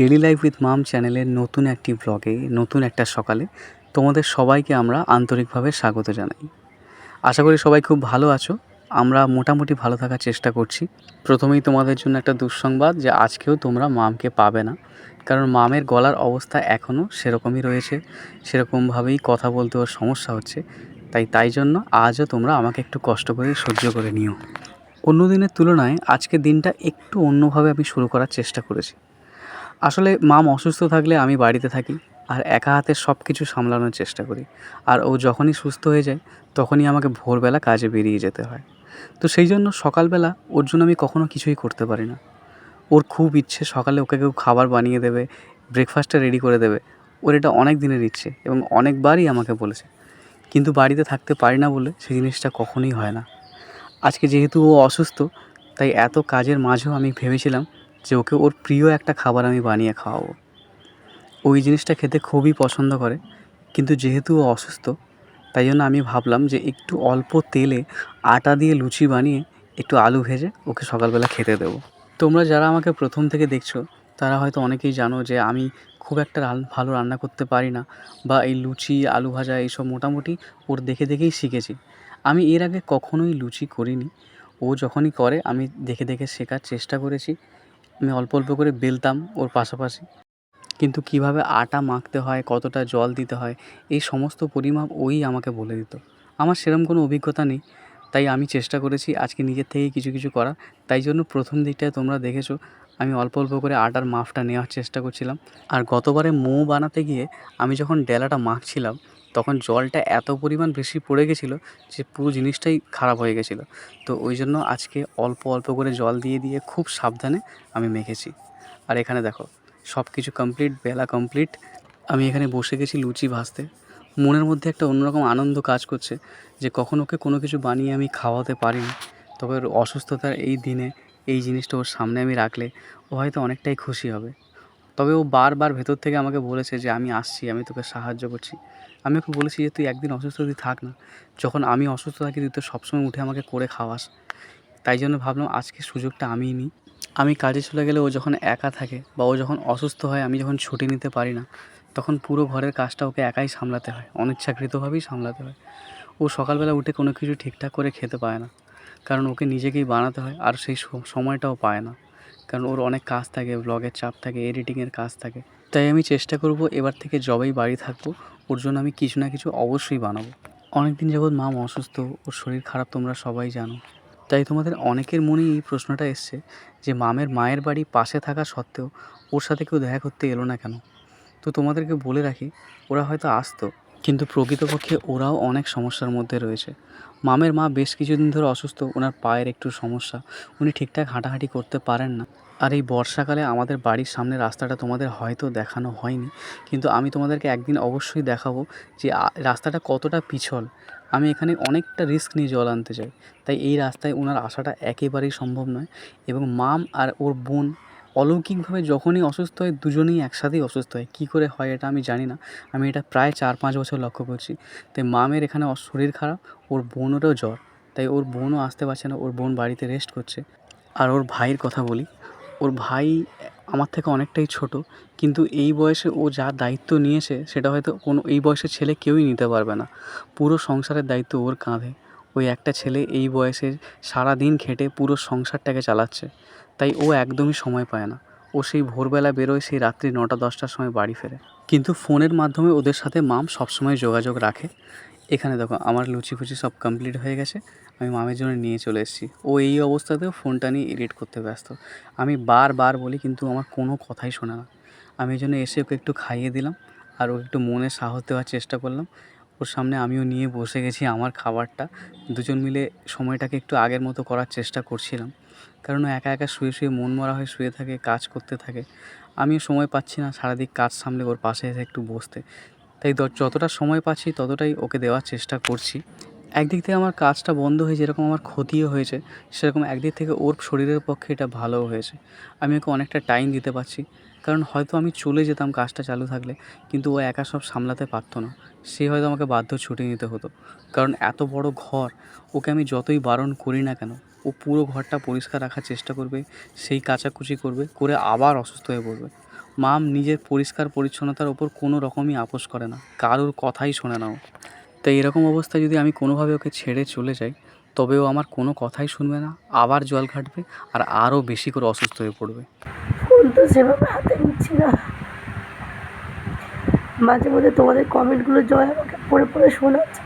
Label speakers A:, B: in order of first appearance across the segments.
A: Daily life with মাম চ্যানেলের নতুন একটি ব্লগে নতুন একটা সকালে তোমাদের সবাইকে আমরা আন্তরিকভাবে স্বাগত জানাই। আশা করি সবাই খুব ভালো আছো। আমরা মোটামুটি ভালো থাকার চেষ্টা করছি। প্রথমেই তোমাদের জন্য একটা দুঃসংবাদ যে আজকেও তোমরা মামকে পাবে না। কারণ মামের গলার অবস্থা এখনও সেরকমই রয়েছে। সেরকমভাবেই কথা বলতে ওর সমস্যা হচ্ছে। তাই তাই জন্য আজও তোমরা আমাকে একটু কষ্ট করে সহ্য করে নিও। অন্য দিনের তুলনায় আজকে দিনটা একটু অন্যভাবে আমি শুরু করার চেষ্টা করেছি। আসলে মাম অসুস্থ থাকলে আমি বাড়িতে থাকি আর একা হাতে সব কিছু সামলানোর চেষ্টা করি। আর ও যখনই সুস্থ হয়ে যায়, তখনই আমাকে ভোরবেলা কাজে বেরিয়ে যেতে হয়। তো সেই জন্য সকালবেলা ওর জন্য আমি কখনো কিছুই করতে পারি না। ওর খুব ইচ্ছে সকালে ওকে কেউ খাবার বানিয়ে দেবে ব্রেকফাস্টটা রেডি করে দেবে। ওর এটা অনেক দিনের ইচ্ছে এবং অনেকবারই আমাকে বলেছে। কিন্তু বাড়িতে থাকতে পারি না বলে সেই জিনিসটা কখনোই হয় না। আজকে যেহেতু ও অসুস্থ, তাই এত কাজের মাঝেও আমি ভেবেছিলাম যে ওকে ওর প্রিয় একটা খাবার আমি বানিয়ে খাওয়াবো। ওই জিনিসটা খেতে খুবই পছন্দ করে, কিন্তু যেহেতু ও অসুস্থ, তাই জন্য আমি ভাবলাম যে একটু অল্প তেলে আটা দিয়ে লুচি বানিয়ে একটু আলু ভেজে ওকে সকালবেলা খেতে দেবো। তোমরা যারা আমাকে প্রথম থেকে দেখছ, তারা হয়তো অনেকেই জানো যে আমি খুব একটা ভালো রান্না করতে পারি না বা এই লুচি, আলু ভাজা এইসব মোটামুটি ওর দেখে দেখেই শিখেছি। আমি এর আগে কখনোই লুচি করিনি। ও যখনই করে, আমি দেখে দেখে শেখার চেষ্টা করেছি। আমি অল্প অল্প করে বেলতাম ওর পাশাপাশি। কিন্তু কীভাবে আটা মাখতে হয়, কতটা জল দিতে হয়, এই সমস্ত পরিমাপ ওই আমাকে বলে দিত। আমার সেরকম কোনো অভিজ্ঞতা নেই, তাই আমি চেষ্টা করেছি আজকে নিজের থেকেই কিছু কিছু করার। তাই জন্য প্রথম দিকটায় তোমরা দেখেছ, আমি অল্প অল্প করে আটার মাপটা নেওয়ার চেষ্টা করছিলাম। আর গতবারে মৌ বানাতে গিয়ে আমি যখন ডেলাটা মাখছিলাম তখন জলটা এত পরিমাণ বেশি পড়ে গেছিল যে পুরো জিনিসটাই খারাপ হয়ে গেছিল। তো ওই জন্য আজকে অল্প অল্প করে জল দিয়ে দিয়ে খুব সাবধানে আমি মেখেছি। আর এখানে দেখো সব কিছু কমপ্লিট বেলা কমপ্লিট আমি এখানে বসে গেছি লুচি ভাজতে। মনের মধ্যে একটা অন্যরকম আনন্দ কাজ করছে যে কখন ওকে কোনো কিছু বানিয়ে আমি খাওয়াতে পারিনি। তবে অসুস্থতার এই দিনে এই জিনিসটা ওর সামনে আমি রাখলে ও হয়তো অনেকটাই খুশি হবে। তবে ও বারবার ভেতর থেকে আমাকে বলেছে যে, আমি আসছি, আমি তোকে সাহায্য করছি। আমি ওকে বলেছি যে, তুই একদিন অসুস্থ তুই থাক না। যখন আমি অসুস্থ থাকি, তুই তো সবসময় উঠে আমাকে করে খাওয়াস। তাই জন্য ভাবলাম, আজকে সুযোগটা আমিই নিই। আমি কাজে চলে গেলে ও যখন একা থাকে বা ও যখন অসুস্থ হয়, আমি যখন ছুটি নিতে পারি না, তখন পুরো ঘরের কাজটা ওকে একাই সামলাতে হয়, অনিচ্ছাকৃতভাবেই সামলাতে হয়। ও সকালবেলা উঠে কোনো কিছু ঠিকঠাক করে খেতে পায় না, কারণ ওকে নিজেকেই বানাতে হয়, আর সেই সময়টাও পায় না। কারণ ওর অনেক কাজ থাকে ব্লগের চাপ থাকে এডিটিংয়ের কাজ থাকে। তাই আমি চেষ্টা করব এবার থেকে যবেই বাড়ি থাকব, ওর জন্য আমি কিছু না কিছু অবশ্যই বানাবো। অনেক দিন যাবৎ মাম অসুস্থ, ওর শরীর খারাপ তোমরা সবাই জানো। তাই তোমাদের অনেকের মনেই এই প্রশ্নটা এসছে যে মামের মায়ের বাড়ি পাশে থাকা সত্ত্বেও ওর সাথে কেউ দেখা করতে এলো না কেন? তো তোমাদেরকে বলে রাখি, ওরা হয়তো আসতো কিন্তু প্রকৃতপক্ষে ওরাও অনেক সমস্যার মধ্যে রয়েছে। মামের মা বেশ কিছুদিন ধরে অসুস্থ, ওনার পায়ের একটু সমস্যা। উনি ঠিকঠাক হাঁটাহাঁটি করতে পারেন না। আর এই বর্ষাকালে আমাদের বাড়ির সামনে রাস্তাটা তোমাদের হয়তো দেখানো হয়নি, কিন্তু আমি তোমাদেরকে একদিন অবশ্যই দেখাবো যে রাস্তাটা কতটা পিছল। আমি এখানে অনেকটা রিস্ক নিয়ে জল আনতে চাই। তাই এই রাস্তায় ওনার আসাটা একেবারেই সম্ভব নয় এবং মাম আর ওর বোন অলৌকিকভাবে যখনই অসুস্থ হয় দুজনেই একসাথেই অসুস্থ হয় কী করে হয় এটা আমি জানি না। আমি এটা প্রায় চার পাঁচ বছর লক্ষ্য করছি। তাই মামের এখানে শরীর খারাপ, ওর বোনেরও জ্বর। তাই ওর বোনও আসতে পারছে না, ওর বোন বাড়িতে রেস্ট করছে। আর ওর ভাইয়ের কথা বলি, ওর ভাই আমার থেকে অনেকটাই ছোট, কিন্তু এই বয়সে ও যা দায়িত্ব নিয়েছে, সেটা হয়তো কোনো, এই বয়সের ছেলে কেউই নিতে পারবে না। পুরো সংসারের দায়িত্ব ওর কাঁধে। ওই একটা ছেলে এই বয়সে সারা দিন খেটে পুরো সংসারটাকে চালাচ্ছে। তাই ও একদমই সময় পায় না। ও সেই ভোরবেলা বেরোয় সেই রাত্রি নটা, দশটার সময় বাড়ি ফেরে। কিন্তু ফোনের মাধ্যমে ওদের সাথে মাম সবসময় যোগাযোগ রাখে। এখানে দেখো, আমার লুচি ফুচি সব কমপ্লিট হয়ে গেছে। আমি মামের জন্য নিয়ে চলে এসেছি। ও এই অবস্থাতেও ফোনটা নিয়ে এডিট করতে ব্যস্ত। আমি বারবার বলি, কিন্তু আমার কোনো কথাই শোনে না। আমি এই জন্য এসে ওকে একটু খাইয়ে দিলাম আর ওকে একটু মনে সাহস দেওয়ার চেষ্টা করলাম। ওর সামনে আমিও নিয়ে বসে গেছি আমার খাবারটা। দুজন মিলে সময়টাকে একটু আগের মতো করার চেষ্টা করছিলাম। কারণ একা একা শুয়ে শুয়ে মন মরা হয়ে শুয়ে থাকে, কাজ করতে থাকে। আমিও সময় পাচ্ছি না সারাদিক কাজ সামলে ওর পাশে এসে একটু বসতে। তাই যতটা সময় পাচ্ছি ততটাই ওকে দেওয়ার চেষ্টা করছি। একদিক থেকে আমার কাজটা বন্ধ হয়ে যেরকম আমার ক্ষতিও হয়েছে, সেরকম একদিক থেকে ওর শরীরের পক্ষে এটা ভালোও হয়েছে। আমি ওকে অনেকটা টাইম দিতে পারছি, কারণ হয়তো আমি চলে যেতাম কাজটা চালু থাকলে, কিন্তু ও একা সব সামলাতে পারতো না। সে হয়তো আমাকে বাধ্য ছুটি নিতে হতো, কারণ এত বড় ঘর, ওকে আমি যতই বারণ করি না কেন, ও পুরো ঘরটা পরিষ্কার রাখার চেষ্টা করবে, সেই কাচাকুচি করবে, করে আবার অসুস্থ হয়ে পড়বে। মাম নিজের পরিষ্কার পরিচ্ছন্নতার ওপর কোনো রকমই আপোষ করে না, কারোর কথাই শোনে না ও। তাই এরকম অবস্থায় যদি আমি কোনোভাবে ওকে ছেড়ে চলে যাই তবে ও আমার কোনো কথাই শুনবে না, আবার জল ঘাটবে আর আরও বেশি করে অসুস্থ হয়ে পড়বে।
B: ফোন তো সেভাবে হাতে নিচ্ছি না। মাঝে মধ্যে তোমাদের কমেন্টগুলো জয় আমাকে পড়ে পড়ে শোনাচ্ছে।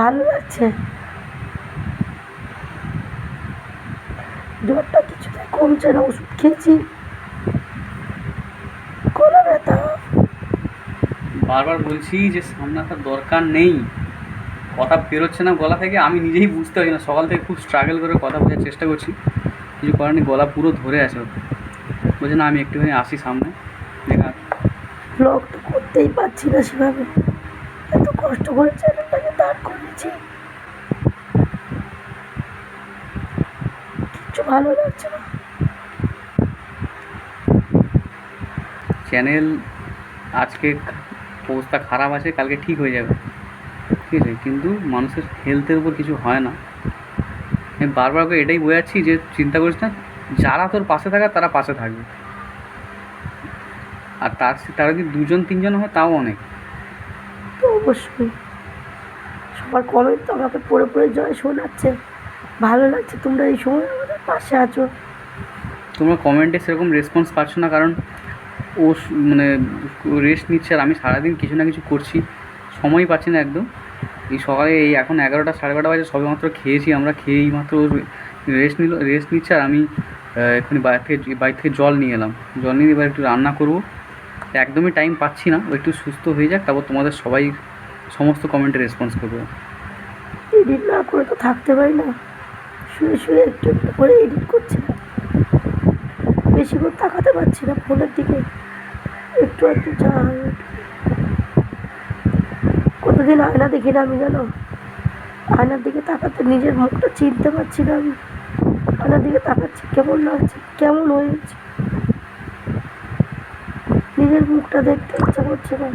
B: ভালো লাগছে। জ্বরটা কিছুতে কমছে না, ওষুধ খেয়েছি গলা ব্যথা
A: বারবার বলছি যে সামনে আসার দরকার নেই। কথা বেরোচ্ছে না গলা থেকে আমি নিজেই বুঝতে পারি না। সকাল থেকে খুব স্ট্রাগল করে কথা বোঝার চেষ্টা করছি। কিছু নেই গলা পুরো ধরে আছে। বলছে না আমি একটুখানি আসি সামনে। দেখা
B: ব্লগ তো করতেই পারছি না সেভাবে। এত কষ্ট করে চ্যানেলটাকে দাঁড় করেছি কিচ্ছু ভালো লাগছে না।
A: চ্যানেল আজকে অবস্থা খারাপ আছে কালকে ঠিক হয়ে যাবে। ঠিক আছে কিন্তু মানুষের হেলথের উপর কিছু হয় না। আমি বারবার করে এটাই বোঝাচ্ছি যে চিন্তা করিস না যারা তোর পাশে থাকার তারা পাশে থাকবে। আর তার তারা যদি দুজন তিনজন হয় তাও অনেক।
B: তো অবশ্যই। সবার কমেন্ট তো আমাকে পড়ে পড়ে জয় শোনাচ্ছে। ভালো লাগছে তোমরা এই সময় আমাদের পাশে আছো।
A: তোমরা কমেন্টে সেরকম রেসপন্স পাচ্ছ না কারণ ও মানে রেস্ট নিচ্ছে আর আমি সারাদিন কিছু না কিছু করছি। সময় পাচ্ছি না একদম। এই সকালে এই এখন এগারোটা, সাড়ে বারোটা বাজে সবে মাত্র খেয়েছি আমরা, খেয়েই মাত্র রেস্ট নিল রেস্ট নিচ্ছে আর আমি এক্ষুনি বাইরে থেকে বাইরে থেকে জল নিয়ে এলাম। জল নিয়ে এবার একটু রান্না করব। একদমই টাইম পাচ্ছি না একটু সুস্থ হয়ে যাক, তারপর তোমাদের সবাই সমস্ত কমেন্টে রেসপন্স করব।
B: এডিট না করে তো থাকতে পারি না। শুয়ে শুয়ে একটু একটু করে এডিট করছি বেশি করে তাকাতে পারছি না ফোনের দিকে। একটু একটু একটু। কতদিন আয়না দেখি না আমি জানো? আয়নার দিকে তাকাতে নিজের মুখটা চিনতে পারছি না আমি। আয়নার দিকে তাকাচ্ছি কেমন লাগছে? কেমন হয়েছে? নিজের মুখটা দেখতে ইচ্ছা করছে না।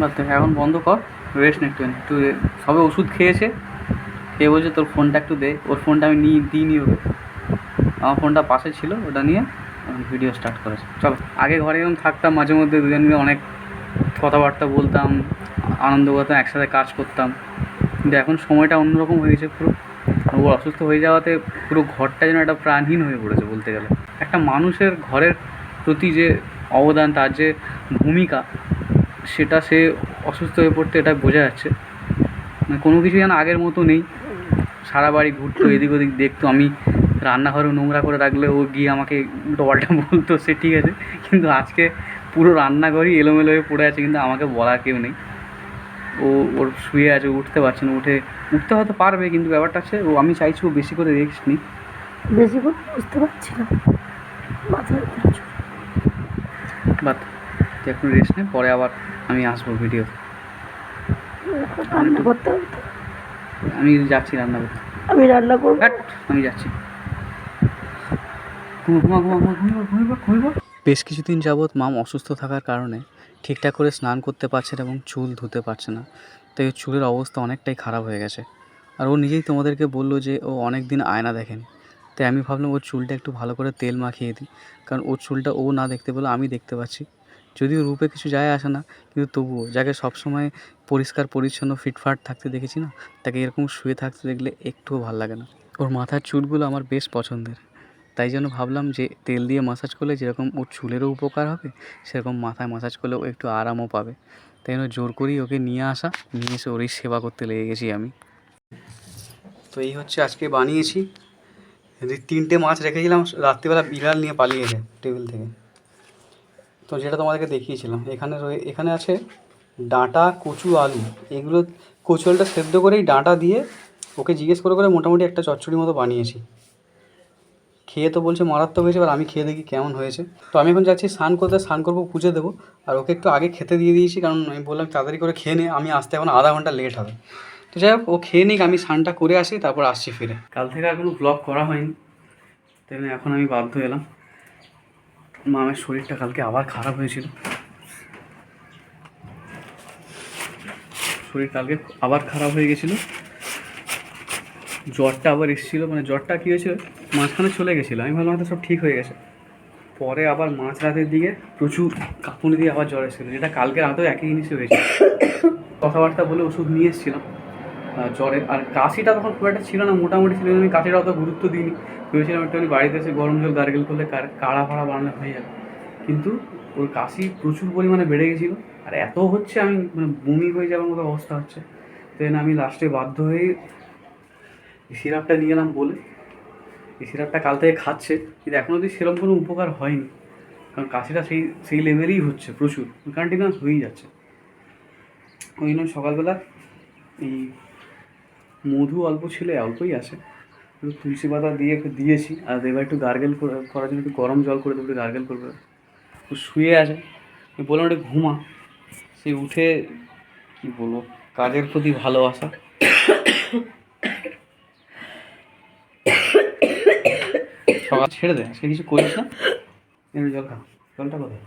A: দে, এখন বন্ধ কর রেস্ট নে একটু একটু সবে ওষুধ খেয়েছে খেয়ে বলছে তোর ফোনটা একটু দে ওর ফোনটা আমি নিয়ে দিইনি ওকে। আমার ফোনটা পাশে ছিল ওটা নিয়ে ভিডিও স্টার্ট করেছে। চলো, আগে ঘরে এরকম থাকতাম, মাঝে মধ্যে দুজন মিলে অনেক কথাবার্তা বলতাম, আনন্দ করতাম, একসাথে কাজ করতাম। কিন্তু এখন সময়টা অন্যরকম হয়ে গেছে পুরো। ও অসুস্থ হয়ে যাওয়াতে পুরো ঘরটা যেন একটা প্রাণহীন হয়ে পড়েছে বলতে গেলে। একটা মানুষের ঘরের প্রতি যে অবদান, তার যে ভূমিকা, সেটা সে অসুস্থ হয়ে পড়তে এটা বোঝা যাচ্ছে। মানে কোনো কিছু যেন আগের মতো নেই। সারা বাড়ি ঘুরতো, এদিক ওদিক দেখতো। আমি রান্নাঘরে নোংরা করে রাখলে ও গিয়ে আমাকে পাল্টা বলতো সে ঠিক আছে। কিন্তু আজকে পুরো রান্নাঘরই এলোমেলো হয়ে পড়ে আছে কিন্তু আমাকে বলার কেউ নেই। ও ওর শুয়ে আছে উঠতে পারছে না উঠে উঠতে হয়তো পারবে কিন্তু ব্যাপারটা হচ্ছে ও আমি চাইছি ও বেশি করে রেস্ট নিই
B: বেশি করে বুঝতে পারছি না।
A: বাট এখন রেস্ট নে পরে আবার আমি আসব ভিডিও আমি যাচ্ছি রান্না করতে।
B: আমি রান্না করব।
A: আমি যাচ্ছি ঘুমা ঘুমা ঘুমা ঘুমা ঘুমা ঘুমা বেশ কিছুদিন যাবৎ মাম অসুস্থ থাকার কারণে ঠিকঠাক করে স্নান করতে পারছে না এবং চুল ধুতে পারছে না। তাই ওর চুলের অবস্থা অনেকটাই খারাপ হয়ে গেছে। আর ও নিজেই তোমাদেরকে বলল যে ও অনেক দিন আয়না দেখেনি। তাই আমি ভাবলাম ওর চুলটা একটু ভালো করে তেল মাখিয়ে দিই। কারণ ওর চুলটা ও না দেখতে পেলে আমি দেখতে পাচ্ছি। যদিও রূপে কিছু যায় আসে না, কিন্তু তবুও যাকে সবসময় পরিষ্কার, পরিচ্ছন্ন ফিটফাট থাকতে দেখেছি না, তাকে এরকম শুয়ে থাকতে দেখলে একটুও ভালো লাগে না। ওর মাথার চুলগুলো আমার বেশ পছন্দের। তাই জন্য ভাবলাম যে তেল দিয়ে মাসাজ করলে যেরকম ওর চুলেরও উপকার হবে, সেরকম মাথায় মাসাজ করলে ও একটু আরামও পাবে। তাই জন্য জোর করেই ওকে নিয়ে আসা, নিয়ে এসে ওরই সেবা করতে লেগে গেছি আমি। তো এই হচ্ছে আজকে বানিয়েছি। তিনটে মাছ রেখেছিলাম, রাত্রিবেলা বিড়াল নিয়ে পালিয়েছে টেবিল থেকে। তো যেটা তোমাদেরকে দেখিয়েছিলাম, এখানে রয়ে, এখানে আছে ডাঁটা, কচু, আলু। এগুলো কচু আলুটা সেদ্ধ করেই ডাঁটা দিয়ে ওকে জিজ্ঞেস করে করে মোটামুটি একটা চচ্চড়ি মতো বানিয়েছি। খেয়ে তো বলছে মারাত্মক হয়েছে, এবার আমি খেয়ে দেখি কেমন হয়েছে। তো আমি এখন যাচ্ছি স্নান করতে, স্নান করব, পুজো দেবো। আর ওকে একটু আগে খেতে দিয়ে দিয়েছি, কারণ আমি বললাম তাড়াতাড়ি করে খেয়ে নে, আমি আসতে এখন আধা ঘণ্টা লেট হবে। তো যাই হোক, ও খেয়ে নিক, আমি স্নানটা করে আসি, তারপর আসছি ফিরে। কাল থেকে আর কোনো ব্লগ করা হয়নি তাই এখন আমি বাধ্য এলাম। মামের শরীরটা কালকে আবার খারাপ হয়েছিল। শরীর কালকে আবার খারাপ হয়ে গেছিল। জ্বরটা আবার এসেছিল মানে জ্বরটা কী হয়েছিল? মাঝখানে চলে গেছিল। আমি ভাবলাম হয়তো সব ঠিক হয়ে গেছে। পরে আবার মাঝ রাতের দিকে প্রচুর কাঁপুনি দিয়ে আবার জ্বর এসেছিল, যেটা কালকে রাতেও একই জিনিসই হয়েছে কথাবার্তা বলে ওষুধ নিয়ে এসেছিলাম জ্বরের। আর কাশিটা তখন খুব একটা ছিল না, মোটামুটি ছিল, আমি কাশিটা অত গুরুত্ব দিইনি। ভেবেছিলাম একটুখানি বাড়িতে এসে গরম জল গার্গেল করলে কাড়া ফাড়া বানানো হয়ে যাবে। কিন্তু ওর কাশি প্রচুর পরিমাণে বেড়ে গেছিল। আর এত হচ্ছে আমি মানে বমি হয়ে যাওয়ার মতো অবস্থা হচ্ছে। দেন আমি লাস্টে বাধ্য হয়ে এই সিরাপটা নিয়ে এলাম বলে। এই সিরাপটা কাল থেকে খাচ্ছে। কিন্তু এখনও অবধি সেরকম কোনো উপকার হয়নি। কারণ কাশিটা সেই সেই লেভেলেই হচ্ছে প্রচুর। কন্টিনিউয়াস হয়েই যাচ্ছে। ওই জন্য সকালবেলা এই মধু অল্প ছিল, অল্পই আছে। একটু তুলসী পাতা দিয়ে একটু দিয়েছি। আর এবার একটু গার্গেল করার জন্য একটু গরম জল করে দেবো, একটু গার্গেল করবে। একটু শুয়ে আছে। বললাম একটু ঘুমা। সে উঠে, কি বলব, কাজের প্রতি ভালোবাসা। ছেড়ে দে, আজকে কিছু করিস না। একটু জল খা। জলটা কোথায়।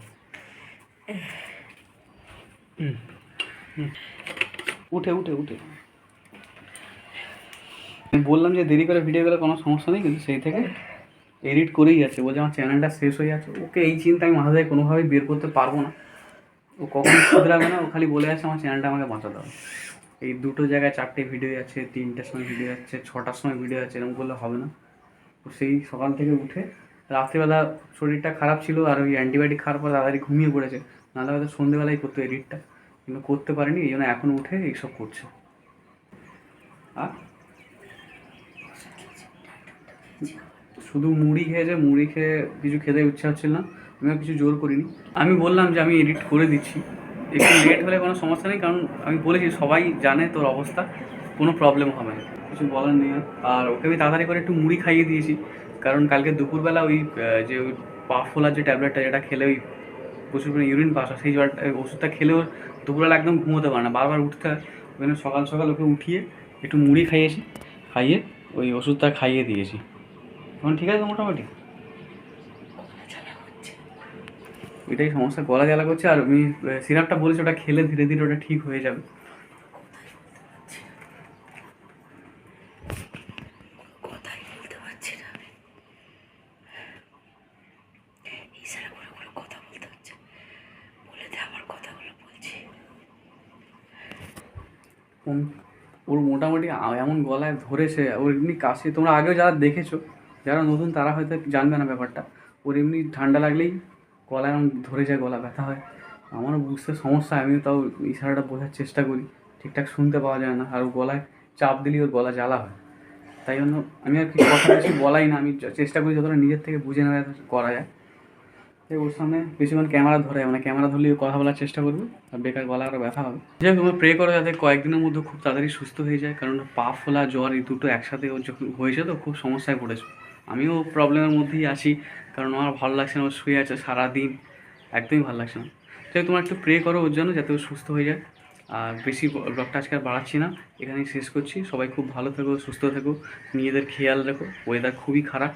A: উঠে উঠে উঠে। বললাম যে দেরি করে ভিডিও গেলে কোনো সমস্যা নেই, কিন্তু সেই থেকে এডিট করেই যাচ্ছে। বলছে আমার চ্যানেলটা শেষ হয়ে যাচ্ছে। ওকে এই চিন্তা আমি মাথা থেকে কোনোভাবেই বের করতে পারব না। ও কখন শুধরাবে না, ও খালি বলে আছে, আমার চ্যানেলটা আমাকে বাঁচাতে হবে। এই দুটো জায়গায় চারটে ভিডিও যাচ্ছে তিনটের সময় ভিডিও যাচ্ছে ছটার সময় ভিডিও যাচ্ছে এরকম করলে হবে না। সেই সকাল থেকে উঠে রাত্রিবেলা শরীরটা খারাপ ছিল আর ওই অ্যান্টিবায়োটিক খাওয়ার পর তাড়াতাড়ি ঘুমিয়ে পড়েছে। নাহলে হয়তো সন্ধেবেলায় করতো এডিটটা কিন্তু করতে পারেনি, এই জন্য এখন উঠে এইসব করছে। আর? শুধু মুড়ি খেয়েছে মুড়ি খেয়ে কিছু খেতে ইচ্ছা হচ্ছিল না, আমিও কিছু জোর করিনি। আমি বললাম যে আমি এডিট করে দিচ্ছি। একটু লেট হলে কোনো সমস্যা নেই, কারণ আমি বলেছি সবাই জানে তোর অবস্থা, কোনো প্রবলেম হবে না। কিছু বলার নেই। আর। ওকে আমি তাড়াতাড়ি করে একটু মুড়ি খাইয়ে দিয়েছি। কারণ কালকে দুপুরবেলা ওই যে ওই পা ফোলার যে ট্যাবলেটটা যেটা খেলে ওই প্রচুর পরিমাণে ইউরিন পাস হয়, সেই জল ওষুধটা খেলেও দুপুরবেলা একদম ঘুমোতে পারে না। বারবার উঠতে হয়। ওই সকাল সকাল ওকে উঠিয়ে একটু মুড়ি খাইয়েছি, খাইয়ে ওই ওষুধটা খাইয়ে দিয়েছি। এখন ঠিক আছে মোটামুটি? এটাই সমস্যা, গলা জ্বালা করছে। আর আমি সিরাপটা বলেছি, ওটা খেলে ধীরে ধীরে ওটা ঠিক হয়ে যাবে
B: কথাই বলতে পারছি না আমি ইশারা করে করে কথা বলতে হচ্ছে বলে দে আমার কথাগুলো বলছি
A: উম, ওর মোটামুটি এমন গলায় ধরেছে, ওর এমনি কাশি, তোমরা আগেও যারা দেখেছ, যারা নতুন, তারা হয়তো জানবে না ব্যাপারটা। ওর এমনি ঠান্ডা লাগলেই গলা এমন ধরে যায়, গলা ব্যথা হয়। আমারও বুঝতে সমস্যা, আমিও তাও ইশারাটা বোঝার চেষ্টা করি। ঠিকঠাক শুনতে পাওয়া যায় না, আর গলায় চাপ দিলেই ওর গলা জ্বালা হয়। তাই জন্য আমি আর কিছু কথা বেশি বলাই না, আমি চেষ্টা করি যতটা নিজের থেকে বুঝে নেওয়া করা যায়। ওর সামনে বেশিক্ষণ ক্যামেরা ধরে মানে ক্যামেরা ধরলে কথা বলার চেষ্টা করবে, আর বেকার গলা আরও ব্যথা হবে। যাই তোমরা প্রে করো যাতে কয়েকদিনের মধ্যে খুব তাড়াতাড়ি সুস্থ হয়ে যায়, কারণ পা ফোলা জ্বর এই দুটো একসাথে ওর যখন হয়েছে তো খুব সমস্যায় পড়েছে। আমিও প্রবলেমের মধ্যেই আছি, কারণ আমার ভালো লাগছে না, ও শুয়ে আছে সারাদিন, একদমই ভালো লাগছে না। তাই তোমরা একটু প্রে করো ওর জন্য যাতে ও সুস্থ হয়ে যায়। আর বেশি ব্লগটা আজকে আর বাড়াচ্ছি না, এখানেই শেষ করছি। সবাই খুব ভালো থেকো, সুস্থ থেকো, নিজেদের খেয়াল রাখো ওয়েদার খুবই খারাপ।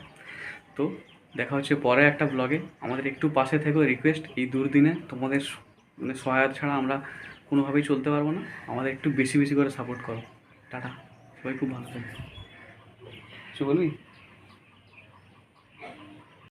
A: তো দেখা হচ্ছে পরে একটা ব্লগে আমাদের একটু পাশে থেকো রিকোয়েস্ট এই দুর্দিনে তোমাদের মানে সহায়তা ছাড়া আমরা কোনোভাবেই চলতে পারব না। আমাদের একটু বেশি বেশি করে সাপোর্ট করো। টাটা। সবাই খুব ভালো থাকবে কিছু বলবি?